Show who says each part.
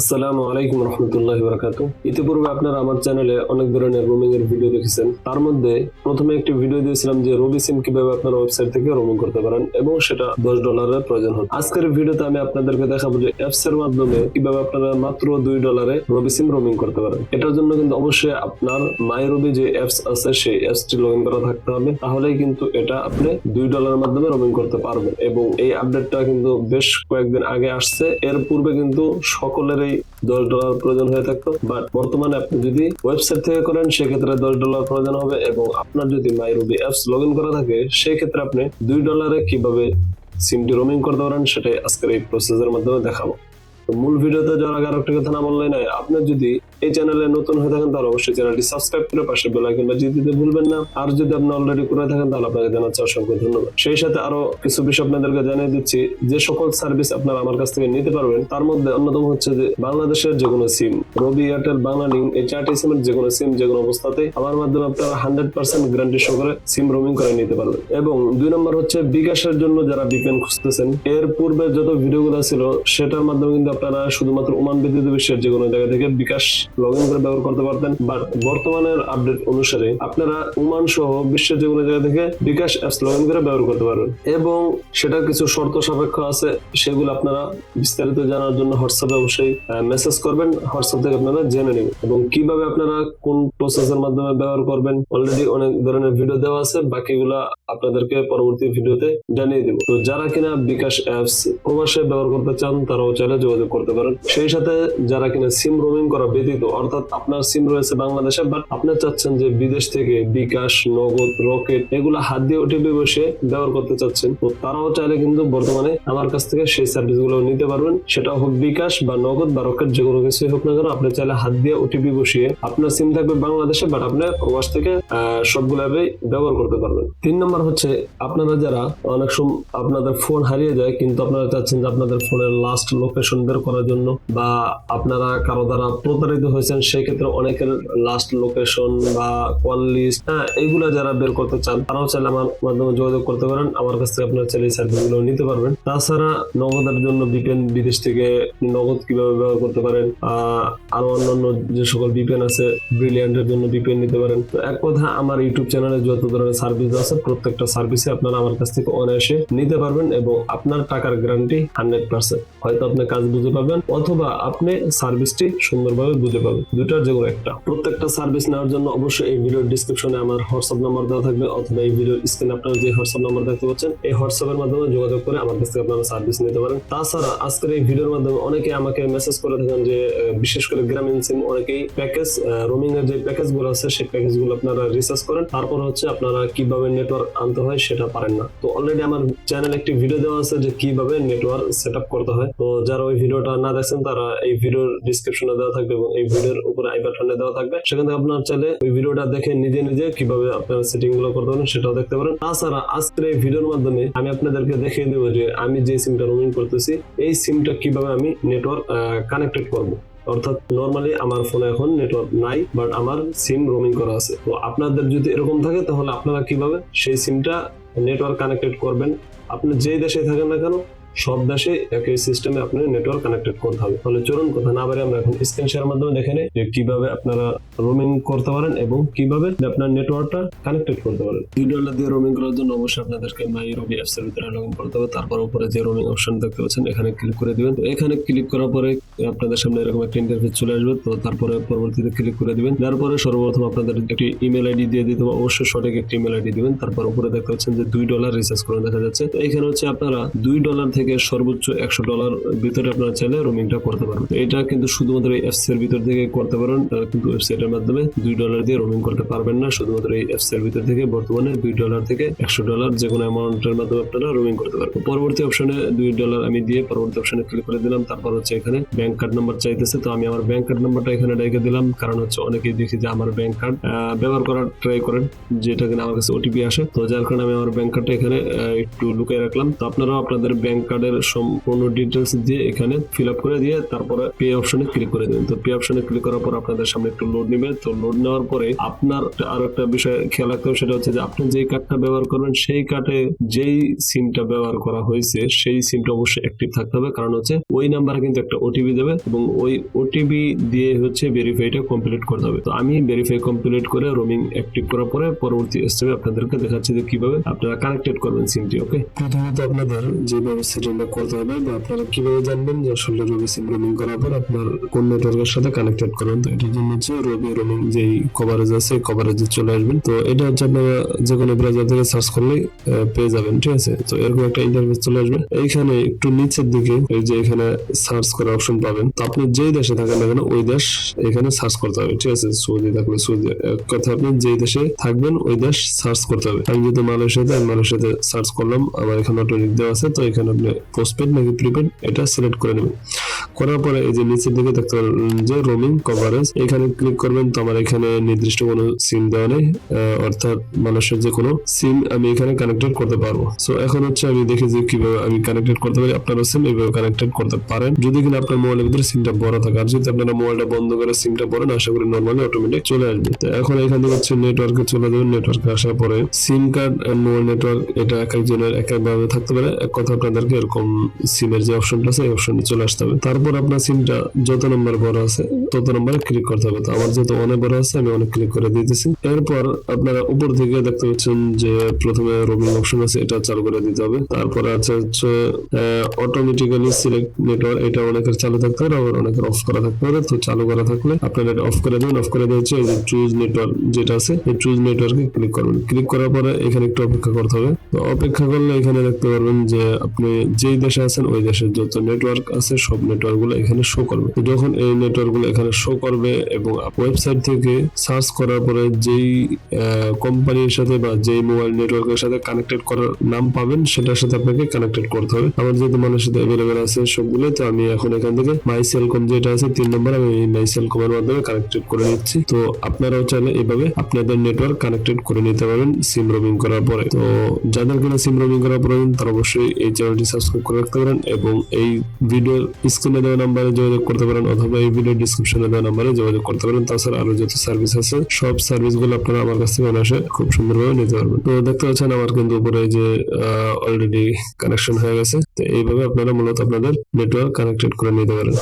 Speaker 1: আসসালামু আলাইকুম রহমতুল্লাহ বারাকাতু। ইতিপূর্বে আপনারা আমার চ্যানেলে অনেক ধরনের রোমিং এর ভিডিও দেখেছেন। তার মধ্যে প্রথমে একটি ভিডিও দিয়েছিলাম যে রবি সিম কীভাবে আপনারা ওয়েবসাইট থেকে রোমিং করতে পারেন এবং সেটা দশ ডলারের প্রয়োজন হয় আজকের ভিডিওতে আমি আপনাদেরকে দেখাবো যে অ্যাপস এর মাধ্যমে কীভাবে আপনারা মাত্র দুই ডলারে রবি সিম রোমিং করতে পারেন। এটার জন্য কিন্তু অবশ্যই আপনার মাই রবি যে অ্যাপস আছে, সেই অ্যাপসটি লগ ইন করা থাকতে হবে। তাহলেই কিন্তু এটা আপনি দুই ডলারের মাধ্যমে রোমিং করতে পারবেন এবং এই আপডেটটা কিন্তু বেশ কয়েকদিন আগে আসছে। এর পূর্বে কিন্তু সকলেরই দশ ডলার প্রয়োজন হয়ে থাকতো। বাট বর্তমানে আপনি যদি ওয়েবসাইট থেকে করেন, সেক্ষেত্রে দশ ডলার প্রয়োজন হবে এবং আপনার যদি my Robi apps log in করা থাকে, সেক্ষেত্রে আপনি দুই ডলারে কীভাবে সিমটি রোমিং করতে পারেন, সেটাই আজকের এই প্রসেসের মাধ্যমে দেখাবো। মূল ভিডিওতে যাওয়ার আগে আরেকটি কথা না বললেই নয়, আপনি যদি এই চ্যানেলে নতুন হয়ে থাকেন তাহলে অবশ্যই চ্যানেলটি সাবস্ক্রাইব করে পাশে বেল আইকন বাজিয়ে দিতে ভুলবেন না। আর যদি আপনি অলরেডি করে থাকেন তাহলে আপনাকে জানাচ্ছি অসংখ্য ধন্যবাদ। সেই সাথে আরও কিছু বিষয় আপনাদেরকে জানিয়ে দিচ্ছি, যে সকল সার্ভিস আপনারা আমার কাছ থেকে নিতে পারবেন, তার মধ্যে অন্যতম হচ্ছে যে বাংলাদেশের যে কোনো সিম রবি এয়ারটেল বাংলা লিঙ্ক এই চারটি সিমের যে কোনো সিম যে কোনো অবস্থাতে আমার মাধ্যমে আপনারা হান্ড্রেড পার্সেন্ট গ্যারান্টি সহকারে সিম রোমিং করে নিতে পারবেন। এবং দুই নম্বর হচ্ছে বিকাশের জন্য যারা বিপিএন খুঁজতেছেন, এর পূর্বে যত ভিডিওগুলো ছিল, সেটার মাধ্যমে কিন্তু আপনারা শুধুমাত্র ওমান ব্যতীত বিশ্বের যে কোনো জায়গা থেকে বিকাশ লগ ইন করে ব্যবহার করতে পারতেন। বাট বর্তমানের আপডেট অনুসারে আপনারা সহ বিশ্বের যে কোনো জায়গা থেকে বিকাশ অ্যাপস লগ ইন করে ব্যবহার করতে পারবেন। এবং কিছু শর্ত সাপেক্ষ আছে, সেগুলো আপনারা বিস্তারিত জানার জন্য হোয়াটসঅ্যাপে অবশ্যই মেসেজ করবেন। হোয়াটসঅ্যাপ থেকে আপনারা জেনে নেবেন। এবং কীভাবে আপনারা কোন প্রসেসের মাধ্যমে ব্যবহার করবেন অলরেডি অনেক ধরনের ভিডিও দেওয়া আছে। বাকিগুলা আপনাদেরকে পরবর্তী ভিডিওতে জানিয়ে দেবো। তো যারা কিনা বিকাশ অ্যাপস প্রবাসে ব্যবহার করতে চান, তারাও চাইলে যোগাযোগ করতে পারেন। সেই সাথে যারা কিনা সিম রোমিং করা ব্যতীত অর্থাৎ আপনার সিম রয়েছে বাংলাদেশে বাট আপনি চাচ্ছেন যে বিদেশ থেকে বিকাশ, নগদ, রকেট, এগুলো হাত দিয়ে ওটিপি বসে ব্যবহার করতে চাচ্ছেন, তো তারাও চাইলে কিন্তু বর্তমানে আমার কাছ থেকে সেই সার্ভিসগুলো নিতে পারবেন। সেটা হোক বিকাশ বা নগদ বা রকেট, যে কোনো কিছুই হোক না কেন, আপনি চাইলে হাত দিয়ে ওটিপি বসিয়ে আপনার সিম থাকবে বাংলাদেশে বাট আপনি প্রবাস থেকে সবগুলো ব্যবহার করতে পারবেন। তিন নম্বর হচ্ছে, আপনারা যারা অনেক সময় আপনাদের ফোন হারিয়ে যায়, কিন্তু আপনারা চাচ্ছেন যে আপনাদের ফোনের লাস্ট লোকেশন বের করার জন্য, বা আপনারা কারও দ্বারা প্রতারিত হয়েছেন সেই ক্ষেত্রে অনেকের লাস্ট লোকেশন বা কল লিস্ট হ্যাঁ এইগুলা যারা বের করতে চান, তারাও চাইলে আমার মাধ্যমে যোগাযোগ করতে পারেন। আমার কাছ থেকে আপনার চাইলে সার্ভিসগুলো নিতে পারবেন। তাছাড়া নগদের জন্য বিপিএন বিদেশ থেকে নগদ কীভাবে ব্যবহার করতে পারেন আরও অন্যান্য যে সকল বিপিএন আছে ব্রিলিয়ান্টের জন্য বিপিএন নিতে পারেন। তো এক কথা, আমার ইউটিউব চ্যানেলে যত ধরনের সার্ভিস আছে, প্রত্যেকটা সার্ভিসে আপনারা আমার কাছ থেকে অনায়াসে নিতে পারবেন এবং আপনার টাকার গ্যারান্টি হান্ড্রেড পার্সেন্ট হয়তো আপনি কাজ বুঝে পাবেন, অথবা আপনি সার্ভিসটি সুন্দরভাবে বুঝে পাবেন দুটার যে একটা। প্রত্যেকটা সার্ভিস নেওয়ার জন্য অবশ্যই এই ভিডিওর ডিসক্রিপশনে আমার হোয়াটসঅ্যাপ নাম্বার দেওয়া থাকবে অথবা এই ভিডিওর স্ক্রিনে আপনারা যে হোয়াটসঅ্যাপ নাম্বার দেখতে পাচ্ছেন, এই হোয়াটসঅ্যাপের মাধ্যমে যোগাযোগ করে আমার কাছ থেকে আপনারা সার্ভিস নিতে পারেন। তাছাড়া আজকের এই ভিডিওর মাধ্যমে অনেকে আমাকে মেসেজ করে থাকেন যে বিশেষ করে গ্রামীণ সিম অনেকেই প্যাকেজ রোমিং এর যে প্যাকেজগুলো আছে, সেই প্যাকেজগুলো আপনারা রিসার্চ করেন। তারপর হচ্ছে আপনারা কীভাবে নেটওয়ার্ক আনতে হয় সেটা পারেন না। তো অলরেডি আমার চ্যানেল একটি ভিডিও দেওয়া আছে যে কীভাবে নেটওয়ার্ক সেট করতে হয়। তো যারা ওই ভিডিওটা না দেখছেন, তারা এই ভিডিওর ডিসক্রিপশনে দেওয়া থাকবে এবং এই ভিডিওর উপরে আই বাটনে দেওয়া থাকবে। সেখান আপনার চাইলে ওই ভিডিওটা দেখে নিজে নিজে কীভাবে আপনারা সেটিংগুলো করতে পারেন সেটাও দেখতে পারেন। তাছাড়া আজকের এই ভিডিওর মাধ্যমে আমি আপনাদেরকে দেখিয়ে দেবো যে আমি যে সিমটা রোমিং করতেছি, এই সিমটা কীভাবে আমি নেটওয়ার্ক কানেক্টেড করব। অর্থাৎ নর্মালি আমার ফোনে এখন নেটওয়ার্ক নাই বাট আমার সিম রোমিং করা আছে। তো আপনাদের যদি এরকম থাকে, তাহলে আপনারা কীভাবে সেই সিমটা নেটওয়ার্ক কানেক্টেড করবেন? আপনি যেই দেশে থাকেন না কেন সব দেশে একই সিস্টেমে আপনার নেটওয়ার্ক কানেক্টেড করতে হবে। তাহলে চলুন, কথা না বারে আমরা এখন স্ক্রিন শেয়ার মাধ্যমে দেখে নিই যে কীভাবে আপনারা রোমিং করতে পারেন এবং কীভাবে আপনার নেটওয়ার্কটা কানেক্টেড করতে পারেন। দুই ডলার দিয়ে রোমিং করার জন্য অবশ্যই আপনাদেরকে মাই রবি অ্যাপস এর ভিতরে লগ ইন করতে হবে। তারপর উপরে যে রোমিং অপশন দেখতে পাচ্ছেন, এখানে ক্লিক করে দিবেন। তো এখানে ক্লিক করার পরে আপনাদের সামনে এরকম একটা ইন্টারফেস চলে আসবে। তো তারপরে পরবর্তীতে ক্লিক করে দিবেন। তারপরে সর্বপ্রথম আপনাদের একটি ইমেল আইডি দিয়ে দিতে হবে। অবশ্যই সঠিক একটি ইমেল আইডি দিবেন। তারপর উপরে দেখতে পাচ্ছেন যে দুই ডলার রিচার্জ করে দেখা যাচ্ছে। তো এখানে হচ্ছে আপনারা দুই ডলার থেকে সর্বোচ্চ একশো ডলার ভিতরে আপনারা চাইলে রোমিংটা করতে পারবেন। এটা কিন্তু শুধুমাত্র এই অ্যাপস এর ভিতর থেকে করতে পারেন। কিন্তু ওয়েবসাইটের মাধ্যমে দুই ডলার দিয়ে রোমিং করতে পারবেন না। শুধুমাত্র এই অ্যাপস এর ভিতর থেকে বর্তমানে দুই ডলার থেকে একশো ডলার যে কোনো অ্যামাউন্টের মাধ্যমে আপনারা রোমিং করতে পারবেন। পরবর্তী অপশনে দুই ডলার আমি দিয়ে পরবর্তী অপশনে ক্লিক করে দিলাম। তারপর হচ্ছে এখানে ব্যাংক কার্ড নাম্বার চাইতেছে। তো আমি আমার ব্যাংক কার্ড নাম্বারটা এখানে রেখে দিলাম। কারণ হচ্ছে অনেকেই দেখি যে আমার ব্যাংক কার্ড ব্যবহার করার ট্রাই করেন, যেটা কিনা আমার কাছে ওটিপি আসে। তো যার কারণে আমি আমার ব্যাংক কার্ডটা এখানে একটু লুকিয়ে রাখলাম। তো আপনারাও আপনাদের ব্যাংক কার্ড কার্ডের সম্পূর্ণ ডিটেলস দিয়ে এখানে ফিল আপ করে দিয়ে তারপরে পে অপশনে ক্লিক করে দেবেন তো পে অপশনে ক্লিক করার পর আপনাদের সামনে একটু লোড নেবে। তো লোড নেওয়ার পরে আপনার আরও একটা বিষয় খেয়াল রাখতে হবে, সেটা হচ্ছে যে আপনি যেই কার্ডটা ব্যবহার করবেন, সেই কার্ডে যেই সিমটা ব্যবহার করা হয়েছে, সেই সিমটা অবশ্যই অ্যাক্টিভ থাকতে হবে। কারণ হচ্ছে ওই নাম্বারে কিন্তু একটা ওটিপি দেবে এবং ওই ওটিপি দিয়ে হচ্ছে ভেরিফাইটা কমপ্লিট করতে হবে তো আমি ভেরিফাই কমপ্লিট করে রোমিং অ্যাক্টিভ করার পরে পরবর্তী স্টেপে আপনাদেরকে দেখাচ্ছি যে কীভাবে আপনারা কানেক্টেড করবেন সিমটি ওকে প্রথমত আপনাদের যেভাবে সেটিংটা করতে হবে বা আপনারা কীভাবে জানবেন যে আসলে রবি সিম রোমিং করার পর আপনার কোন নেটওয়ার্কের সাথে কানেক্টেড তো এটার জন্য হচ্ছে রবি রোমিং যেই কভারেজ আছে কভারেজে চলে আসবেন। তো এটা হচ্ছে আপনারা যে কোনো ব্রাউজার থেকে সার্চ করলেই আহ, পেয়ে যাবেন ঠিক আছে? তো এরকম একটা ইন্টারফেস চলে আসবে। এইখানে একটু নিচের দিকে এই যে এখানে সার্চ করার অপশন পাবেন। তো আপনি যেই দেশে থাকেন না কেন ওই দেশ এখানে সার্চ করতে হবে ঠিক আছে? সৌদি থাকলে সৌদি কথা আপনি যেই দেশে থাকবেন ওই দেশ সার্চ করতে হবে। আমি যেহেতু মালয়েশিয়াতে মালয়েশিয়াতে সার্চ করলাম আমার এখানে অটোমেটিক দেওয়া আছে তো এখানে আপনি পোস্টপেড নাকি প্রিপেড এটা সিলেক্ট করে নেবেন করার পরে এই যে নিচের দিকে দেখতে পারেন যে রোমিং কভারেজ এখানে ক্লিক করবেন তো আমার এখানে নির্দিষ্ট কোনো সিম দেওয়া নেই অর্থাৎ মানুষের যে কোনো সিম আমি এখানে কানেক্টেড করতে পারব। সো এখন হচ্ছে আমি দেখি যে কীভাবে আমি কানেক্টেড করতে পারি আপনারা সিম এইভাবে কানেক্টেড করতে পারেন। যদি কিনা আপনার মোবাইলের ভিতরে সিমটা বড় থাকে, আর যদি আপনারা মোবাইলটা বন্ধ করে সিমটা পড়েন, আশা করি নর্মালি অটোমেটিক চলে আসবে। তো এখন এখান থেকে হচ্ছে নেটওয়ার্কে চলে যাবেন নেটওয়ার্কে আসার পরে সিম কার্ড মোবাইল নেটওয়ার্ক এটা এক একজনের এক একভাবে থাকতে পারে। এক কথা আপনাদেরকে এরকম সিমের যে অপশনটা আছে, এই অপশনে চলে আসতে হবে। তারপর আপনার সিমটা যত নম্বর বড় আছে, তত নম্বরে ক্লিক করতে হবে। তো আমার যেহেতু অনেক বড় আছে, আমি অনেক ক্লিক করে দিতেছি। এরপর আপনারা উপর থেকে দেখতে পাচ্ছেন যে প্রথমে রোমিং অপশন আছে, এটা চালু করে দিতে হবে। তারপর আছে হচ্ছে অটোমেটিক্যালি সিলেক্ট নেটওয়ার্ক এটা অনেকের চালু থাকতে পারে, আবার অনেকের অফ করা থাকতে পারে। তো চালু করা থাকলে আপনারা এটা অফ করে দেবেন। অফ করে দিয়ে হচ্ছে চুজ নেটওয়ার্ক যেটা আছে, এই চুজ নেটওয়ার্কে ক্লিক করবেন। ক্লিক করার পরে এখানে একটু অপেক্ষা করতে হবে। তো অপেক্ষা করলে এখানে দেখতে পারবেন যে আপনি যেই দেশে আছেন, ওই দেশের যত নেটওয়ার্ক আছে, সব নেটওয়ার্ক গুলো এখানে শো করবে। তো যখন এই নেটওয়ার্কগুলো এখানে শো করবে এবং ওয়েবসাইট থেকে সার্চ করার পরে যেই কোম্পানির সাথে বা যেই মোবাইল নেটওয়ার্কের সাথে কানেক্টেড করার নাম পাবেন, সেটার সাথে আপনাকে কানেক্টেড করতে হবে। আমার যেহেতু মানুষের সাথে অ্যাভেলেবেল আছে সবগুলো তো আমি এখন এখান থেকে মাই সেলকম যেটা আছে, তিন নম্বর আমি এই মাই সেলকম এর মাধ্যমে কানেক্টেড করে নিচ্ছি। তো আপনারাও চাইলে এভাবে আপনাদের নেটওয়ার্ক কানেক্টেড করে নিতে পারবেন সিম রোমিং করার পরে। তো যাদের কিনা সিম রোমিং করার প্রয়োজন, তারা অবশ্যই এই চ্যানেলটি সাবস্ক্রাইব করে রাখতে পারেন এবং এই ভিডিওর স্ক্রিনে দেওয়া নাম্বারে যোগাযোগ করতে পারেন অথবা এই ভিডিও ডিসক্রিপশনে দেওয়া নাম্বারে যোগাযোগ করতে পারেন। তাছাড়া আরও যত সার্ভিস আছে, সব সার্ভিসগুলো আপনারা আমার কাছ থেকে অনায়াসে খুব সুন্দরভাবে নিতে পারবেন। তো দেখতে পাচ্ছেন আমার কিন্তু উপরে যে অলরেডি কানেকশন হয়ে গেছে। তো এইভাবে আপনারা মূলত আপনাদের নেটওয়ার্ক কানেক্টেড করে নিতে পারেন।